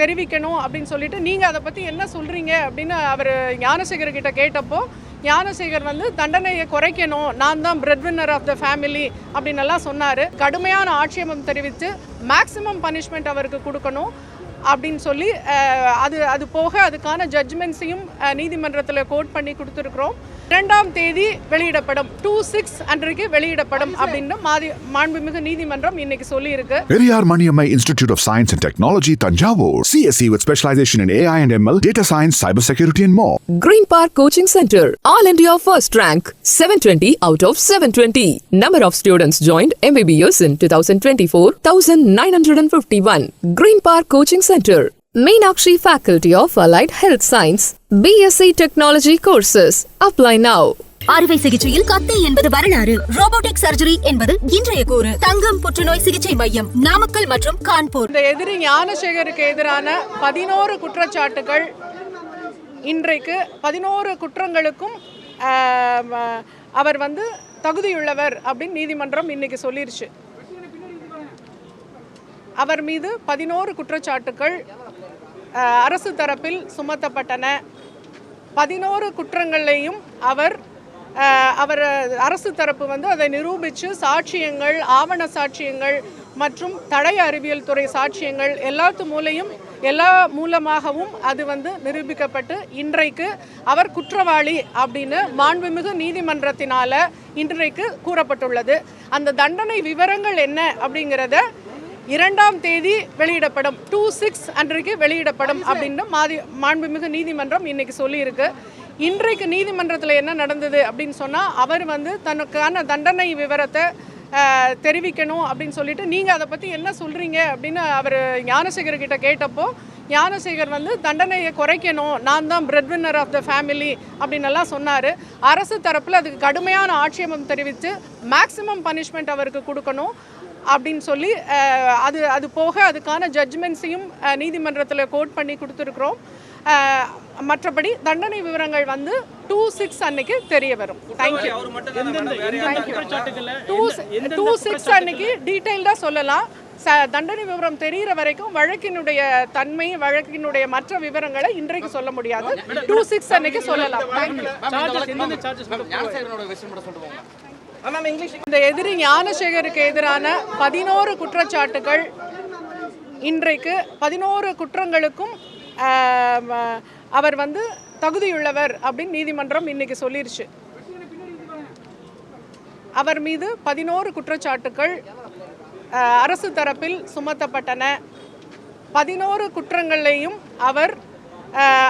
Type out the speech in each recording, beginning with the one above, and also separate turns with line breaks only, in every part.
தெரிவிக்கணும் அப்படின்னு சொல்லிட்டு நீங்கள் அதை பற்றி என்ன சொல்கிறீங்க அப்படின்னு அவர் ஞானசேகர் கிட்ட கேட்டப்போ ஞானசேகர் வந்து தண்டனையை குறைக்கணும் நான் தான் bread winner of the family அப்படின்னு எல்லாம் சொன்னார். கடுமையான ஆட்சேபம் தெரிவித்து மேக்சிமம் பனிஷ்மெண்ட் அவருக்கு கொடுக்கணும். அப்படின்னு சொல்லி அது அது போக அதுக்கான ஜட்ஜ்மெண்ட்ஸையும் நீதிமன்றத்தில் கோட் பண்ணி கொடுத்துருக்குறோம் இரண்டாம் தேதி வெளியிடப்படும் டூ சிக்ஸ் அன்றைக்கு வெளியிடப்படும் அப்படின்னு மாதி மாண்புமிகு நீதிமன்றம் இன்னைக்கு சொல்லியிருக்கு
Periyar Maniamai Institute of Science and Technology, Tanjavur. CSE with specialization in AI and ML, data science, cybersecurity, and more.
Green Park Coaching Center, All India First Rank, 720 out of 720. Number of students joined MBBS in 2024, 1951. Green Park Coaching Center, Meenakshi Faculty of Allied Health Science, BSc Technology courses. Apply now.
அறுவை சிகிச்சையில் கத்தை என்பது வரலாறு robotic surgery என்பது இன்றைய கூறு தங்கம் புற்றுநோய் சிகிச்சை மையம் நாமக்கல் மற்றும் கான்பூர்
இந்த எதிரி ஞானசேகருக்கு எதிரான பதினோரு குற்றச்சாட்டுகள் இன்றைக்கு பதினோரு குற்றங்களுக்கும் அவர் வந்து தகுதியுள்ளவர் அப்படின்னு நீதிமன்றம் இன்னைக்கு சொல்லிருச்சு அவர் மீது பதினோரு குற்றச்சாட்டுகள் அரசு தரப்பில் சுமத்தப்பட்டன. பதினோரு குற்றங்களையும் அவர் அவர் அரசு தரப்பு வந்து அதை நிரூபித்து சாட்சியங்கள் ஆவண சாட்சியங்கள் மற்றும் தடய அறிவியல் துறை சாட்சியங்கள் எல்லாத்து மூலையும் எல்லா மூலமாகவும் அது வந்து நிரூபிக்கப்பட்டு இன்றைக்கு அவர் குற்றவாளி அப்படின்னு மாண்புமிகு நீதிமன்றத்தினால இன்றைக்கு கூறப்பட்டுள்ளது. அந்த தண்டனை விவரங்கள் என்ன அப்படிங்கிறத இரண்டாம் தேதி வெளியிடப்படும். டூ சிக்ஸ் அன்றைக்கு வெளியிடப்படும் அப்படின்னு மாதி மாண்புமிகு நீதிமன்றம் இன்னைக்கு சொல்லியிருக்கு. இன்றைக்கு நீதிமன்றத்தில் என்ன நடந்தது அப்படின்னு சொன்னால் அவர் வந்து தனக்கான தண்டனை விவரத்தை தெரிவிக்கணும் அப்படின்னு சொல்லிட்டு நீங்கள் அதை பற்றி என்ன சொல்கிறீங்க அப்படின்னு அவர் ஞானசேகர் கிட்ட கேட்டப்போ ஞானசேகர் வந்து தண்டனையை குறைக்கணும் நான் தான் bread winner of the family அப்படின்னு எல்லாம் சொன்னார். அரசு தரப்பில் அதுக்கு கடுமையான ஆட்சேபம் தெரிவித்து மேக்சிமம் பனிஷ்மெண்ட் அவருக்கு கொடுக்கணும். அப்படின்னு சொல்லி அது அது போக அதுக்கான ஜட்ஜ்மெண்ட்ஸையும் நீதிமன்றத்தில் கோட் பண்ணி கொடுத்துருக்குறோம். மற்றபடி தண்டனை விவரங்கள் வந்து டூ சிக்ஸ் அன்னைக்கு தெரிய வரும். தேங்க்யூ டூ டூ சிக்ஸ் அன்னைக்கு டீட்டெயில்டாக சொல்லலாம். ச தண்டனை விவரம் தெரிகிற வரைக்கும் வழக்கினுடைய தன்மை வழக்கினுடைய மற்ற விவரங்களை இன்றைக்கு சொல்ல முடியாது. டூ சிக்ஸ் அன்னைக்கு சொல்லலாம். தேங்க்யூ இந்த எதிரி ஞானசேகருக்கு எதிரான பதினோரு குற்றச்சாட்டுகள் இன்றைக்கு பதினோரு குற்றங்களுக்கும் அவர் வந்து தகுதியுள்ளவர் அப்படின்னு நீதிமன்றம் இன்னைக்கு சொல்லிருச்சு. அவர் மீது பதினோரு குற்றச்சாட்டுகள் அஹ், அரசு தரப்பில் சுமத்தப்பட்டன. பதினோரு குற்றங்களையும் அவர்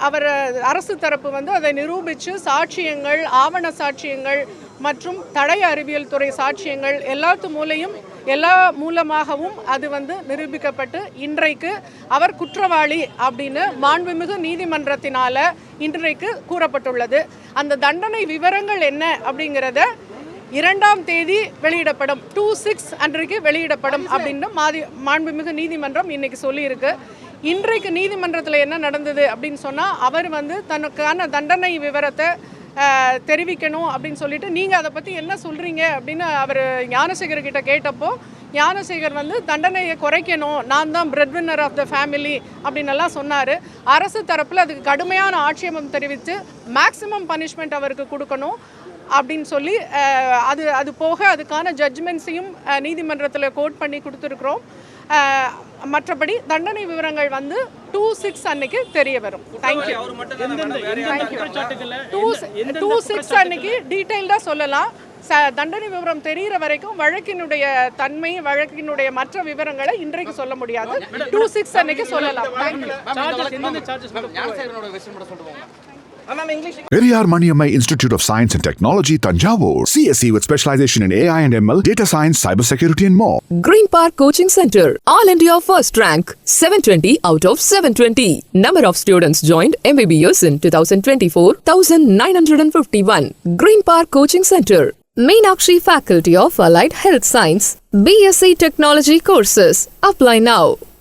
அவர் அரசு தரப்பு வந்து அதை நிரூபித்து சாட்சியங்கள் ஆவண சாட்சியங்கள் மற்றும் தடய அறிவியல் துறை சாட்சியங்கள் எல்லாத்து மூலையும் எல்லா மூலமாகவும் அது வந்து நிரூபிக்கப்பட்டு இன்றைக்கு அவர் குற்றவாளி அப்படின்னு மாண்புமிகு நீதிமன்றத்தினால இன்றைக்கு கூறப்பட்டுள்ளது. அந்த தண்டனை விவரங்கள் என்ன அப்படிங்கிறத இரண்டாம் தேதி வெளியிடப்படும். டூ சிக்ஸ் அன்றைக்கு வெளியிடப்படும் அப்படின்னு மாதி மாண்புமிகு நீதிமன்றம் இன்னைக்கு சொல்லியிருக்கு. இன்றைக்கு நீதிமன்றத்தில் என்ன நடந்தது அப்படின்னு சொன்னால் அவர் வந்து தனக்கான தண்டனை விவரத்தை தெரிவிக்கணும் அப்படின்னு சொல்லிட்டு நீங்கள் அதை பற்றி என்ன சொல்கிறீங்க அப்படின்னு அவர் ஞானசேகர் கிட்ட கேட்டப்போ ஞானசேகர் வந்து தண்டனையை குறைக்கணும் நான் தான் bread winner of the family அப்படின்னு எல்லாம் சொன்னார். அரசு தரப்பில் அதுக்கு கடுமையான ஆட்சேபம் தெரிவித்து மேக்ஸிமம் பனிஷ்மெண்ட் அவருக்கு கொடுக்கணும் அப்படின்னு சொல்லி அது அது போக அதுக்கான ஜட்ஜ்மெண்ட்ஸையும் நீதிமன்றத்தில் கோட் பண்ணி கொடுத்துருக்குறோம். மற்றபடி தண்டனை விவரங்கள் வந்து டூ சிக்ஸ் அன்னைக்கு தெரிய வரும். தேங்க்யூ டூ டூ சிக்ஸ் அன்னைக்கு டீட்டெயில்டாக சொல்லலாம். ச தண்டனை விவரம் தெரிகிற வரைக்கும் வழக்கினுடைய தன்மை வழக்கினுடைய மற்ற விவரங்களை இன்றைக்கு சொல்ல முடியாது. டூ சிக்ஸ் அன்னைக்கு சொல்லலாம். Thank you
Periyar Maniamai Institute of Science and Technology, Tanjavur. CSE with specialization in AI and ML, data science, cybersecurity, and more.
Green Park Coaching Center, All India First Rank, 720 out of 720. Number of students joined MBBS in 2024, 1951. Green Park Coaching Center, Meenakshi Faculty of Allied Health Science, BSc Technology courses. Apply now.